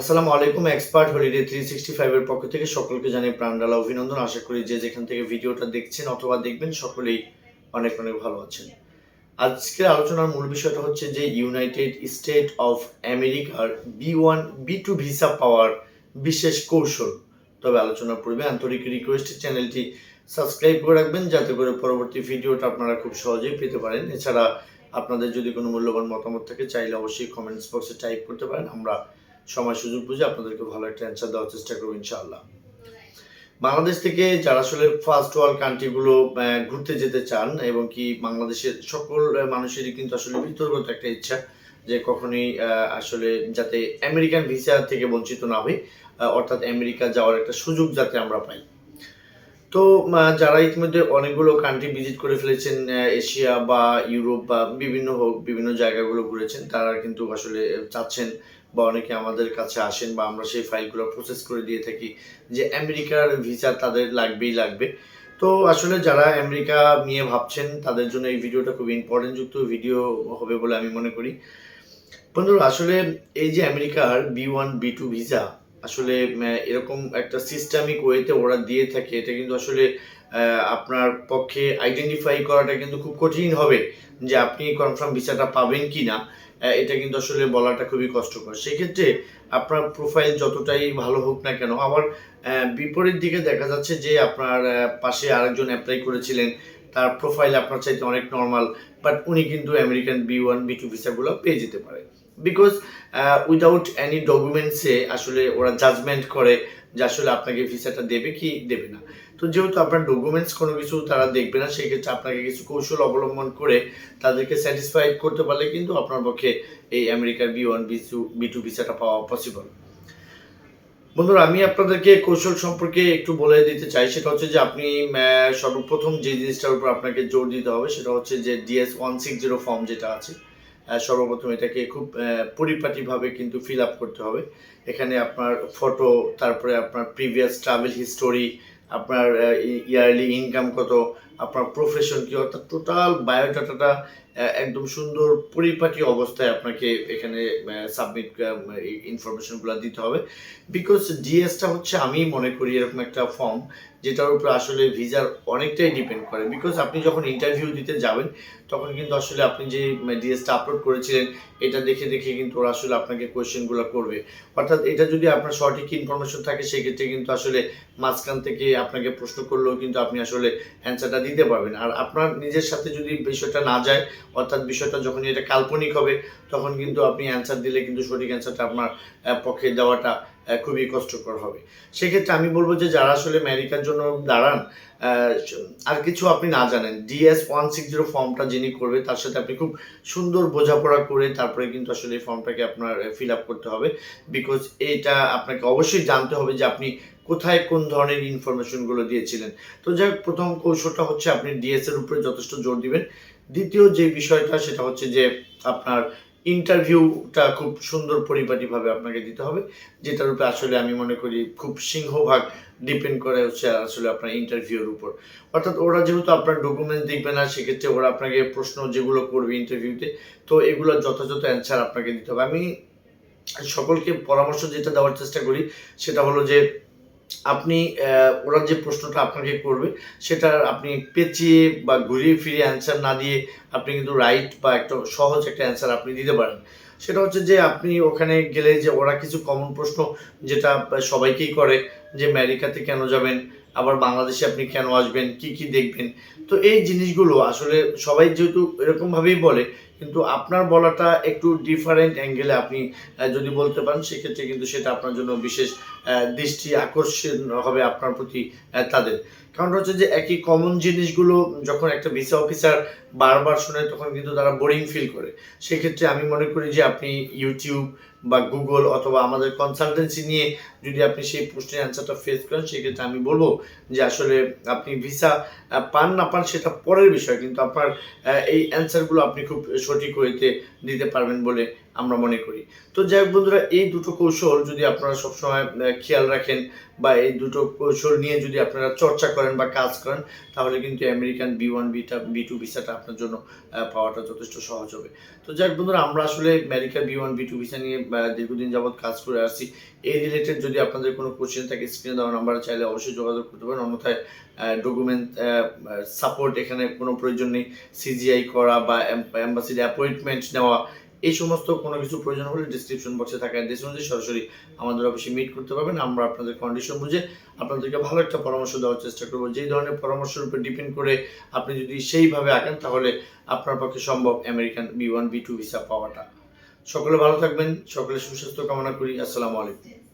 আসসালামু আলাইকুম, expert holiday three sixty ফাইভের পক্ষ থেকে সকলকে জানিয়ে প্রাণডালা অভিনন্দন। আশা করি যে যেখান থেকে ভিডিওটা দেখছেন অথবা দেখবেন, সকলেই অনেক অনেক ভালো আছেন। আজকের আলোচনার মূল বিষয়টা হচ্ছে যে ইউনাইটেড স্টেট অফ আমেরিকার B one B two visa পাওয়ার বিশেষ কৌশল। তবে আলোচনার পূর্বে আন্তরিক রিকোয়েস্ট চ্যানেলটি সাবস্ক্রাইব করে রাখবেন, যাতে করে পরবর্তী ভিডিওটা আপনারা খুব সহজেই পেতে পারেন। এছাড়া আপনাদের যদি কোনো মূল্যবান মতামত থাকে, চাইলে অবশ্যই কমেন্টস বক্সে টাইপ করতে পারেন। আমরা সময় সুযোগ বুঝে আপনাদেরকে ভালো একটা অ্যান্সার দেওয়ার চেষ্টা করব, ইনশাআল্লাহ। বাংলাদেশ থেকে যারা আসলে ফার্স্ট ওয়ার্ল্ড কান্ট্রিগুলো ঘুরতে যেতে চান এবং কি বাংলাদেশের সকল মানুষেরই কিন্তু আসলে বিতর্কত একটা ইচ্ছা যে কখনোই আসলে যাতে আমেরিকান ভিসা থেকে বঞ্চিত না হই অর্থাৎ আমেরিকা যাওয়ার একটা সুযোগ যাতে আমরা পাই। তো যারা ইতিমধ্যে অনেকগুলো কান্ট্রি ভিজিট করে ফেলেছেন এশিয়া বা ইউরোপ বা বিভিন্ন হোক, বিভিন্ন জায়গাগুলো ঘুরেছেন, তারা কিন্তু আসলে চাচ্ছেন বা অনেকে আমাদের কাছে আসেন বা আমরা সেই ফাইলগুলো প্রসেস করে দিয়ে থাকি যে আমেরিকার ভিসা তাদের লাগবেই লাগবে। তো আসলে যারা আমেরিকা নিয়ে ভাবছেন, তাদের জন্য এই ভিডিওটা খুব ইম্পর্টেন্ট যুক্ত ভিডিও হবে বলে আমি মনে করি। বন্ধুরা, আসলে এই যে আমেরিকার B one B two visa আসলে এরকম একটা সিস্টেমিক ওয়েতে ওরা দিয়ে থাকে, এটা কিন্তু আসলে আপনার পক্ষে আইডেন্টিফাই করাটা কিন্তু খুব কঠিন হবে যে আপনি কনফার্ম ভিসাটা পাবেন কি না এটা কিন্তু আসলে বলাটা খুবই কষ্টকর। সেক্ষেত্রে আপনার প্রোফাইল যতটাই ভালো হোক না কেন আবার বিপরীত দিকে দেখা যাচ্ছে যে আপনার পাশে আরেকজন অ্যাপ্লাই করেছিলেন, তার প্রোফাইল আপনার চাইতে অনেক নর্মাল বাট উনি কিন্তু American B one B two ভিসাগুলো পেয়ে যেতে পারে। বিকজ উইদাউট এনি ডকুমেন্টসে আসলে ওরা জাজমেন্ট করে যে আসলে আপনাকে ভিসাটা দেবে কি দেবে না। তো যেহেতু আপনার ডকুমেন্টস কোনো কিছু তারা দেখবে না, সেক্ষেত্রে আপনাকে কিছু কৌশল অবলম্বন করে তাদেরকে স্যাটিসফাইড করতে পারলে কিন্তু আপনার পক্ষে এই আমেরিকার B one B two B ভিসাটা পাওয়া পসিবল বন্ধুরা, আমি আপনাদেরকে কৌশল সম্পর্কে একটু বলে দিতে চাই। সেটা হচ্ছে যে আপনি সর্বপ্রথম যে জিনিসটার উপর আপনাকে জোর দিতে হবে সেটা হচ্ছে যে DS one six zero form যেটা আছে সর্বপ্রথম এটাকে খুব পরিপাটিভাবে কিন্তু ফিল আপ করতে হবে। এখানে আপনার ফটো তারপরে আপনার প্রিভিয়াস ট্রাভেল হিস্টোরি আপনার ইয়ারলি ইনকাম কত আপনার প্রফেশন কি অর্থাৎ টোটাল বায়োডাটাটা একদম সুন্দর পরিপাটি অবস্থায় আপনাকে এখানে সাবমিট ইনফরমেশনগুলো দিতে হবে। বিকজ ডিএসটা হচ্ছে আমি মনে করি এরকম একটা ফর্ম যেটার উপর আসলে ভিসার অনেকটাই ডিপেন্ড করে। বিকজ আপনি যখন ইন্টারভিউ দিতে যাবেন, তখন কিন্তু আসলে আপনি যে ডিএসটা আপলোড করেছিলেন, এটা দেখে দেখে কিন্তু ওরা আসলে আপনাকে কোয়েশ্চেনগুলো করবে। অর্থাৎ এটা যদি আপনার সঠিক ইনফরমেশন থাকে, সেক্ষেত্রে কিন্তু আসলে মাঝখান থেকে আপনাকে প্রশ্ন করলেও কিন্তু আপনি আসলে অ্যান্সারটা দিতে পারবেন। আর আপনার নিজের সাথে যদি বিষয়টা না যায় অর্থাৎ বিষয়টা যখন এটা কাল্পনিক হবে, তখন কিন্তু আপনি অ্যান্সার দিলে কিন্তু সঠিক অ্যান্সারটা আপনার পক্ষে দেওয়াটা খুবই কষ্টকর হবে। সেক্ষেত্রে আমি বলব যে যারা আসলে আমেরিকার জন্য দাঁড়ান আর কিছু আপনি না জানেন ডিএস ওয়ান সিক্স জিরো ফর্মটা যিনি করবে, তার সাথে আপনি খুব সুন্দর বোঝাপড়া করে তারপরে কিন্তু আসলে এই ফর্মটাকে আপনার ফিল আপ করতে হবে। বিকজ এটা আপনাকে অবশ্যই জানতে হবে যে আপনি কোথায় কোন ধরনের ইনফরমেশনগুলো দিয়েছিলেন। তো যাই প্রথম কৌশলটা হচ্ছে আপনি ডিএস এর উপরে যথেষ্ট জোর দিবেন। দ্বিতীয় যে বিষয়টা, সেটা হচ্ছে যে আপনার ইন্টারভিউটা খুব সুন্দর পরিপাটিভাবে আপনাকে দিতে হবে, যেটার উপরে আসলে আমি মনে করি খুব সিংহভাগ ডিপেন্ড করে হচ্ছে আসলে আপনার ইন্টারভিউর উপর। অর্থাৎ ওরা যেহেতু আপনার ডকুমেন্টস দেখবে না, সেক্ষেত্রে ওরা আপনাকে প্রশ্ন যেগুলো করবে ইন্টারভিউতে তো এগুলো যথাযথ অ্যান্সার আপনাকে দিতে হবে। আমি সকলকে পরামর্শ যেটা দেওয়ার চেষ্টা করি, সেটা হলো যে আপনি ওরা যে প্রশ্নটা আপনাকে করবে, সেটা আপনি পেঁচিয়ে বা ঘুরিয়ে ফিরিয়ে অ্যান্সার না দিয়ে আপনি কিন্তু রাইট বা একটা সহজ একটা অ্যান্সার আপনি দিতে পারেন। সেটা হচ্ছে যে আপনি ওখানে গেলে যে ওরা কিছু কমন প্রশ্ন যেটা সবাইকেই করে, যে আমেরিকাতে কেন যাবেন আবার বাংলাদেশে আপনি কেন আসবেন, কি কি দেখবেন? তো এই জিনিসগুলো আসলে সবাই যেহেতু এরকমভাবেই বলে, কিন্তু আপনার বলাটা একটু ডিফারেন্ট অ্যাঙ্গেলে আপনি যদি বলতে পারেন, সেক্ষেত্রে কিন্তু সেটা আপনার জন্য বিশেষ দৃষ্টি আকর্ষণ হবে আপনার প্রতি তাদের। কারণ হচ্ছে যে একই কমন জিনিসগুলো যখন একটা ভিসা অফিসার বারবার শোনে তখন কিন্তু তারা বোরিং ফিল করে। সেক্ষেত্রে আমি মনে করি যে আপনি ইউটিউব বা গুগল অথবা আমাদের কনসালটেন্সি নিয়ে যদি আপনি সেই প্রশ্নের অ্যান্সারটা ফেস করেন, সেক্ষেত্রে আমি বলব যে আসলে আপনি ভিসা পান না পান সেটা পরের বিষয়, কিন্তু আপনার এই অ্যান্সারগুলো আপনি খুব সঠিক হইতে দিতে পারবেন বলে আমরা মনে করি। তো যাই হোক বন্ধুরা, এই দুটো কৌশল যদি আপনারা সবসময় খেয়াল রাখেন বা এই দুটো কৌশল নিয়ে যদি আপনারা চর্চা করেন বা কাজ করেন, তাহলে কিন্তু আমেরিকান বি ওয়ান বিটা বি টু ভিসাটা আপনার জন্য পাওয়াটা যথেষ্ট সহজ হবে। তো যাই হোক বন্ধুরা, আমরা আসলে America B one, B two visa নিয়ে দীর্ঘদিন যাবৎ কাজ করে আসছি এই রিলেটেড যদি আপনাদের কোনো কোশ্চেন থাকে স্ক্রিনে দেওয়া নাম্বারে চাইলে অবশ্যই যোগাযোগ করতে পারেন। অন্যথায় ডকুমেন্ট সাপোর্ট এখানে কোনো প্রয়োজন নেই। সিজিআই করা বা অ্যাম্বাসির অ্যাপয়েন্টমেন্ট নেওয়া এই সমস্ত কোনো কিছু প্রয়োজন হলে ডিসক্রিপশন বক্সে থাকা অ্যাড্রেস অনুযায়ী সরাসরি আমাদের অফিসে মিট করতে পারবেন। আমরা আপনাদের কন্ডিশন বুঝে আপনাদেরকে ভালো একটা পরামর্শ দেওয়ার চেষ্টা করব। যেই ধরনের পরামর্শের উপর ডিপেন্ড করে আপনি যদি সেইভাবে আঁকেন, তাহলে আপনার পক্ষে সম্ভব American B one B two visa পাওয়াটা। সকলে ভালো থাকবেন, সকলে সুস্বাস্থ্য কামনা করি। আসসালামু আলাইকুম।